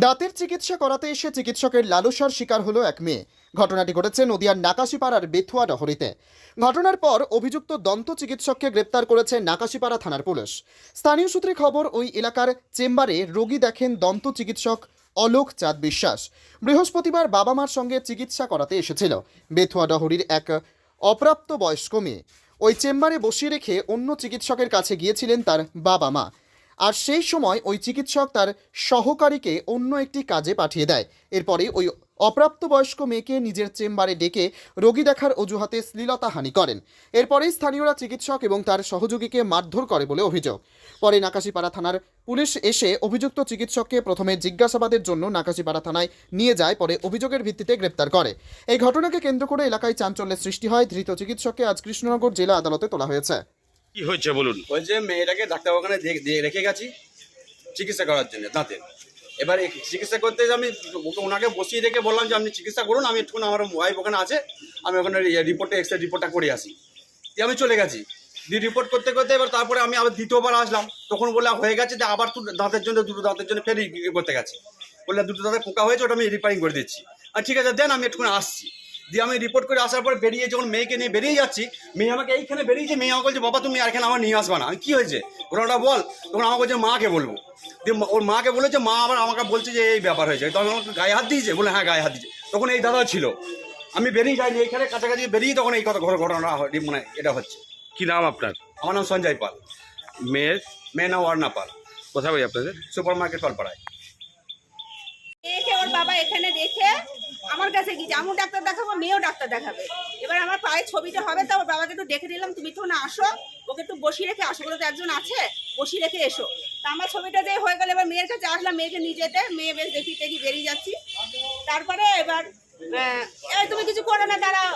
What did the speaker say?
দাঁতের চিকিৎসা করাতে এসে চিকিৎসকের লালসার শিকার হলো এক মেয়ে। ঘটনাটি ঘটেছে নদিয়ার নাকাশিপাড়ার বেথুয়া ডহরিতে ঘটনার পর অভিযুক্ত দন্ত চিকিৎসককে গ্রেপ্তার করেছে নাকাশিপাড়া থানার পুলিশ। স্থানীয় সূত্রে খবর, ওই এলাকার চেম্বারে রোগী দেখেন দন্ত চিকিৎসক অলোক চাঁদ বিশ্বাস। বৃহস্পতিবার বাবা মার সঙ্গে চিকিৎসা করাতে এসেছিল। বেথুয়া ডহরির এক অপ্রাপ্ত বয়স্ক মেয়ে। ওই চেম্বারে বসিয়ে রেখে অন্য চিকিৎসকের কাছে গিয়েছিলেন তার বাবা মা। আর সেই সময় ওই চিকিৎসক তার সহকারীকে অন্য একটি কাজে পাঠিয়ে দেয়। এরপরে ওই অপ্রাপ্তবয়স্ক মেয়েকে নিজের চেম্বারে ডেকে রোগী দেখার অজুহাতে শ্লীলতাহানি করেন। এরপরেই স্থানীয়রা চিকিৎসক এবং তার সহযোগীকে মারধর করে বলে অভিযোগ। পরে নাকাশিপাড়া থানার পুলিশ এসে অভিযুক্ত চিকিৎসককে প্রথমে জিজ্ঞাসাবাদের জন্য নাকাশিপাড়া থানায় নিয়ে যায়, পরে অভিযোগের ভিত্তিতে গ্রেপ্তার করে। এই ঘটনাকে কেন্দ্র করে এলাকায় চাঞ্চল্যের সৃষ্টি হয়। ধৃত চিকিৎসককে আজ কৃষ্ণনগর জেলা আদালতে তোলা হয়েছে। কি হয়েছে বলুন? ওই যে মেয়েটাকে ডাক্তারবাখানে রেখে গেছি চিকিৎসা করার জন্য দাঁতের এবার চিকিৎসা করতে আমি ওকে ওনাকে বসিয়ে রেখে বললাম যে, আপনি চিকিৎসা করুন, আমি একটু আমার ওয়াইফ ওখানে আছে, আমি ওখানে রিপোর্টে এক্সট্রা রিপোর্টটা করে আসি। দিয়ে আমি চলে গেছি। দিয়ে রিপোর্ট করতে করতে এবার তারপরে আমি আবার দ্বিতীয়বার আসলাম। তখন বলে হয়ে গেছে যে, আবার দাঁতের জন্য, দুটো দাঁতের জন্য ফের করতে গেছে। বললে দুটো দাঁতের পোকা হয়েছে, ওটা আমি রিপেয়ারিং করে দিচ্ছি। আর ঠিক আছে, দেন, আমি একটুখানি আসছি। দিয়ে আমি রিপোর্ট করে আসার পর বেরিয়ে যখন মেয়েকে নিয়ে বেরিয়ে যাচ্ছি মেয়ে আমাকে এইখানে বেরিয়েছে মেয়ে আমাকে বলছে বাবা তুমি আর এখানে আমার নিয়ে আসবা না। আমি কি হয়েছে? ঘটনাটা বল। তখন আমাকে বলছে মাকে বলব। দিয়ে মা- ওর মাকে বলেছে মা আবার আমাকে বলছে যে এই ব্যাপার হয়েছে। তখন আমাকে গায়ে হাত দিয়েছে বলে হ্যাঁ গায়ে হাত দিয়েছে। তখন এই দাদা ছিল। আমি বেরিয়ে যাইনি এইখানে কাছাকাছি বেরিয়ে তখন এই কথা ঘটনা হয়- মানে এটা হচ্ছে। কি নাম আপনার? আমার নাম সঞ্জয় পাল। মেয়ের? মেয়ের নাম অর্ণা পাল। কোথায় আপনাদের? সুপার মার্কেট পালপাড়ায় ওর বাবা এখানে দেখে আমার কাছে গিয়েছে আমিও ডাক্তার দেখাবো, মেয়েও ডাক্তার দেখাবে। এবার আমার পায়ে ছবিটা হবে তো বাবাকে একটু ডেকে দিলাম, তুমি তো না আসো, ওকে একটু বসিয়ে রেখে আসো বলে তো একজন আছে, বসিয়ে রেখে এসো। তা আমার ছবিটা যে হয়ে গেল, এবার মেয়ের কাছে আসলাম, মেয়েকে নিয়ে যেতে, মেয়ে বেশ দেখি দেখি বেরিয়ে যাচ্ছি। তারপরে এবার তুমি কিছু করো না এই